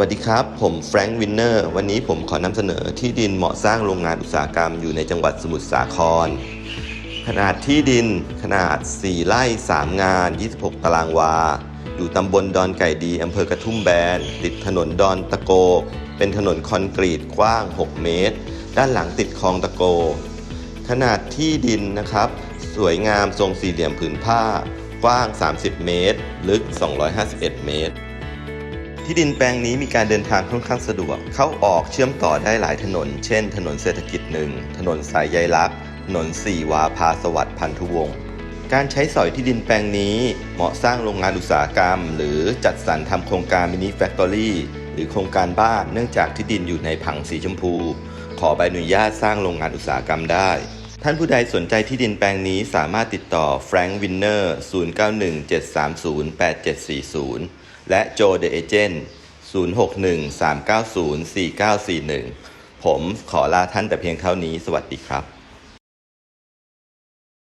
วัสดีครับ ผมแฟรงค์วินเนอร์ วันนี้ผมขอนำเสนอที่ดินเหมาะสร้างโรงงานอุตสาหกรรมอยู่ในจังหวัดสมุทรสาคร ขนาดที่ดินขนาด 4 ไร่ 3 งาน 26 ตารางวา อยู่ตำบลดอนไก่ดีอำเภอกระทุ่มแบน ติดถนนดอนตะโก เป็นถนนคอนกรีตกว้าง 6 เมตร ด้านหลังติดคลองตะโก ขนาดที่ดินนะครับ สวยงามทรงสี่เหลี่ยมผืนผ้า กว้าง 30 เมตร ลึก 251 เมตร ที่ดินแปลงนี้มีการเดินทางค่อนข้างสะดวก เข้าออกเชื่อมต่อได้หลายถนน เช่น ถนนเศรษฐกิจหนึ่ง ถนนสายใยลักษณ์ถนนสี่วาพาสวัสดิ์พันธุวงศ์ การใช้สอยที่ดินแปลงนี้ เหมาะสร้างโรงงานอุตสาหกรรม หรือจัดสรรทำโครงการมินิแฟคทอรี่หรือโครงการบ้านเนื่องจากที่ดินอยู่ในผังสีชมพู ขอใบอนุญาตสร้างโรงงานอุตสาหกรรมได้ ท่านผู้ใดสนใจที่ดินแปลงนี้สามารถติดต่อแฟรงค์วินเนอร์0917308740 และโจเดเอเจนต์0613904941 ผมขอลาท่านแต่เพียงเท่านี้ สวัสดีครับ